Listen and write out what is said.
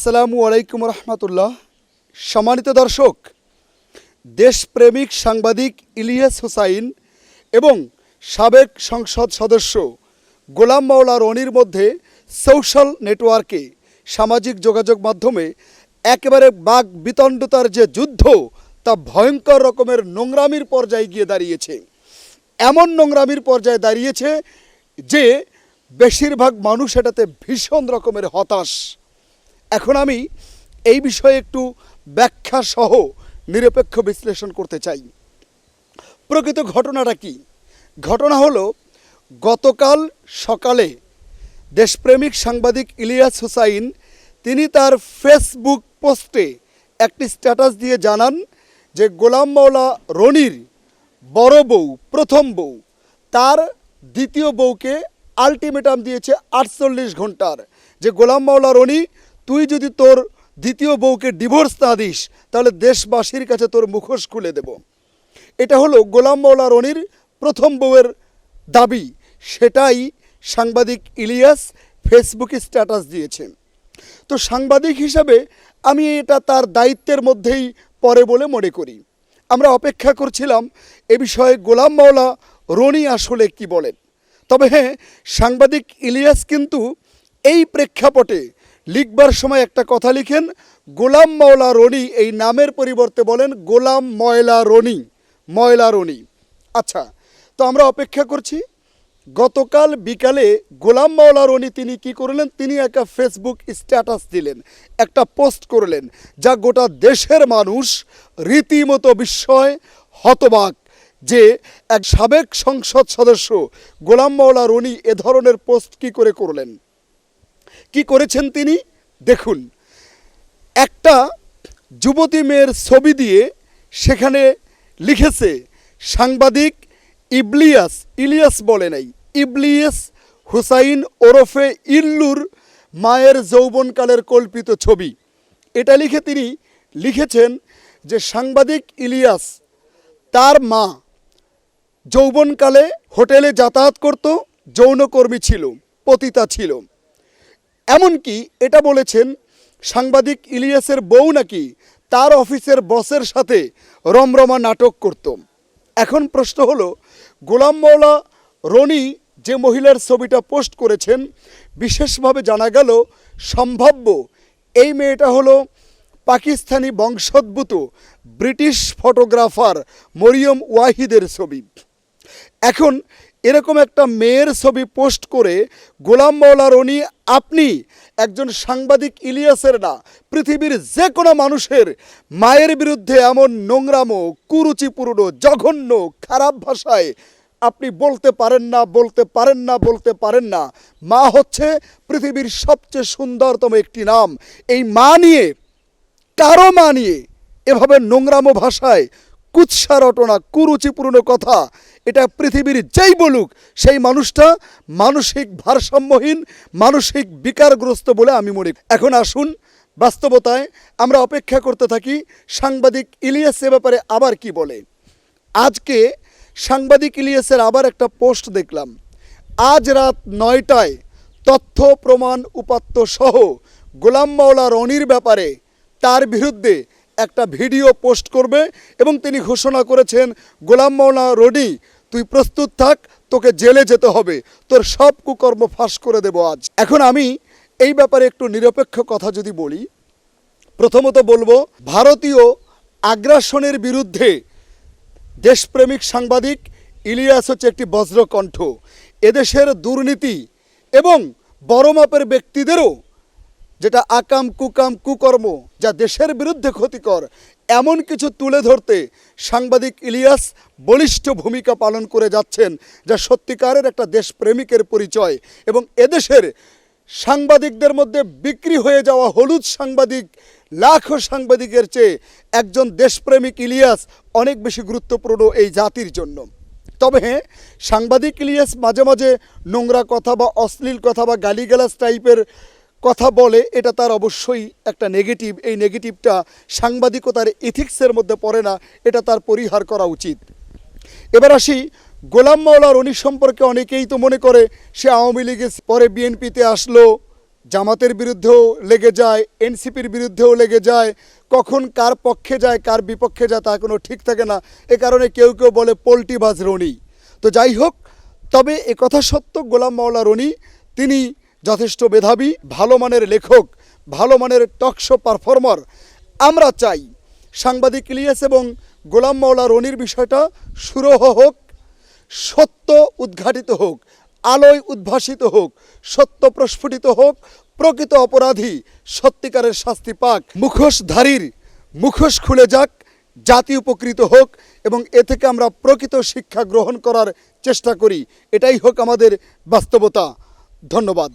আসসালামু আলাইকুম রহমতুল্লাহ। সম্মানিত দর্শক, দেশপ্রেমিক সাংবাদিক ইলিয়াস হুসাইন এবং সাবেক সংসদ সদস্য গোলাম মাওলা রনির মধ্যে সোশ্যাল নেটওয়ার্কে সামাজিক যোগাযোগ মাধ্যমে একেবারে বাক বিতণ্ডতার যে যুদ্ধ, তা ভয়ঙ্কর রকমের নোংরামির পর্যায়ে গিয়ে দাঁড়িয়েছে। এমন নোংরামির পর্যায়ে দাঁড়িয়েছে যে, বেশিরভাগ মানুষ এটাতে ভীষণ রকমের হতাশ। এখন আমি এই বিষয়ে একটু ব্যাখ্যা সহ নিরপেক্ষ বিশ্লেষণ করতে চাই। প্রকৃত ঘটনাটা কি? ঘটনা হলো, গতকাল সকালে দেশপ্রেমিক সাংবাদিক ইলিয়াস হুসাইন তিনি তার ফেসবুক পোস্টে একটি স্ট্যাটাস দিয়ে জানান যে গোলাম মাওলা রনির বড় বউ, প্রথম বউ, তার দ্বিতীয় বউকে আলটিমেটাম দিয়েছে আটচল্লিশ ঘণ্টার। যে গোলাম মাওলা রনি তুই যদি তোর দ্বিতীয় বউকে ডিভোর্স না দিস, তাহলে দেশবাসীর কাছে তোর মুখোশ খুলে দেব। এটা হলো গোলাম মাওলা রনির প্রথম বউয়ের দাবি। সেটাই সাংবাদিক ইলিয়াস ফেসবুকে স্ট্যাটাস দিয়েছে। তো সাংবাদিক হিসাবে আমি এটা তার দায়িত্বের মধ্যেই পড়ে বলে মনে করি। আমরা অপেক্ষা করছিলাম এ বিষয়ে গোলাম মাওলা রনি আসলে কি বলেন। তবে হ্যাঁ সাংবাদিক ইলিয়াস কিন্তু এই প্রেক্ষাপটে লিখবার সময় একটা কথা লিখেন, গোলাম মাওলা রনি, এই নামের পরিবর্তে বলেন গোলাম ময়লা রনি ময়লা রনি। আচ্ছা তো আমরা অপেক্ষা করছি, গতকাল বিকালে গোলাম মাওলা রনি তিনি কি করলেন? তিনি একটা ফেসবুক স্ট্যাটাস দিলেন, একটা পোস্ট করলেন, যা গোটা দেশের মানুষ রীতিমতো বিস্ময়, হতবাক যে এক সাবেক সংসদ সদস্য গোলাম মাওলা রনি এ ধরনের পোস্ট কি করে করলেন? কি করেছেন তিনি? দেখুন, একটা যুবতী মেয়ের ছবি দিয়ে সেখানে লিখেছে, সাংবাদিক ইবলিয়াস, ইলিয়াস বলে নাই, ইবলিয়াস হুসাইন ওরফে ইল্লুর মায়ের যৌবনকালের কল্পিত ছবি। এটা লিখে তিনি লিখেছেন যে, সাংবাদিক ইলিয়াস তার মা যৌবনকালে হোটেলে যাতায়াত করত, যৌনকর্মী ছিল, পতিতা ছিল। এমনকি এটা বলেছেন সাংবাদিক ইলিয়াসের বউ নাকি তার অফিসের বসের সাথে রমরমা নাটক করত। এখন প্রশ্ন হলো, গোলাম মৌলা রনি যে মহিলার ছবিটা পোস্ট করেছেন, বিশেষভাবে জানা গেল সম্ভাব্য এই মেয়েটা হলো পাকিস্তানি বংশোদ্ভূত ব্রিটিশ ফটোগ্রাফার মরিয়ম ওয়াহিদের ছবি। এখন এরকম একটা মেয়ের ছবি পোস্ট করে গোলাম মাওলা রনি, আপনি একজন সাংবাদিক ইলিয়াসের না, পৃথিবীর যে কোনো মানুষের মায়ের বিরুদ্ধে এমন নোংরামো কুরুচিপূর্ণ জঘন্য, খারাপ ভাষায় আপনি বলতে পারেন না, বলতে পারেন না, বলতে পারেন না। মা হচ্ছে পৃথিবীর সবচেয়ে সুন্দরতম একটি নাম। এই মা নিয়ে, কারও মা নিয়ে এভাবে নোংরামো ভাষায় কুৎসা রটনা, কুরুচিপূর্ণ কথা। এটা পৃথিবীর যেই বলুক, সেই মানুষটা মানসিক ভারসাম্যহীন, মানসিক বিকারগ্রস্ত বলে আমি মনে এখন আসুন বাস্তবতায় আমরা অপেক্ষা করতে থাকি সাংবাদিক ইলিয়াস এ ব্যাপারে আবার কি বলে। আজকে সাংবাদিক ইলিয়াসের আবার একটা পোস্ট দেখলাম। আজ রাত নয়টায় তথ্য, প্রমাণ, উপাত্ত সহ গোলাম মাওলা রনির ব্যাপারে তার বিরুদ্ধে একটা ভিডিও পোস্ট করবে এবং তিনি ঘোষণা করেছেন, গোলাম মাওলা রনি তুই প্রস্তুত থাক, তোকে জেলে যেতে হবে, তোর সব কুকর্ম ফাঁস করে দেব আজ। এখন আমি এই ব্যাপারে একটু নিরপেক্ষ কথা যদি বলি, প্রথমত বলব, ভারতীয় আগ্রাসনের বিরুদ্ধে দেশপ্রেমিক সাংবাদিক ইলিয়াস হচ্ছে একটি বজ্রকণ্ঠ। এদেশের দুর্নীতি এবং বড় মাপের ব্যক্তিদেরও যেটা আকাম, কুকাম, কুকর্ম যা দেশের বিরুদ্ধে ক্ষতিকর, এমন কিছু তুলে ধরতে সাংবাদিক ইলিয়াস বলিষ্ঠ ভূমিকা পালন করে যাচ্ছেন, যা সত্যিকারের একটা দেশপ্রেমিকের পরিচয় এবং এদেশের সাংবাদিকদের মধ্যে বিক্রি হয়ে যাওয়া হলুদ সাংবাদিক, লাখো সাংবাদিকের চেয়ে একজন দেশপ্রেমিক ইলিয়াস অনেক বেশি গুরুত্বপূর্ণ এই জাতির জন্য। তবে হ্যাঁ সাংবাদিক ইলিয়াস মাঝে মাঝে নোংরা কথা বা অশ্লীল কথা বা গালিগালাজ টাইপের কথা বলে, এটা তার অবশ্যই একটা নেগেটিভ এই নেগেটিভটা সাংবাদিকতার ইথিক্সের মধ্যে পড়ে না, এটা তার পরিহার করা উচিত। এবার আসি, গোলাম মাওলা রনি সম্পর্কে অনেকেই তো মনে করে, সে আওয়ামী লীগে পরে বিএনপিতে আসলো, জামাতের বিরুদ্ধেও লেগে যায়, এনসিপির বিরুদ্ধেও লেগে যায়, কখন কার পক্ষে যায়, কার বিপক্ষে যায় তা কোনো ঠিক থাকে না। এ কারণে কেউ কেউ বলে পোল্টিবাজ রনি তো যাই হোক, তবে কথা সত্য গোলাম মাওলা রনি তিনি যথেষ্ট মেধাবী, ভালো মানের লেখক, ভালো মানের টকশো পারফর্মার। আমরা চাই সাংবাদিক ইলিয়াস এবং গোলাম মাওলা রনির বিষয়টা সুরহ হোক, সত্য উদ্ঘাটিত হোক, আলোয় উদ্ভাসিত হোক, সত্য প্রস্ফুটিত হোক, প্রকৃত অপরাধী, সত্যিকারের শাস্তি পাক। মুখোশধারীর মুখোশ খুলে যাক, জাতি উপকৃত হোক এবং এ থেকে আমরা প্রকৃত শিক্ষা গ্রহণ করার চেষ্টা করি। এটাই হোক আমাদের বাস্তবতা। ধন্যবাদ।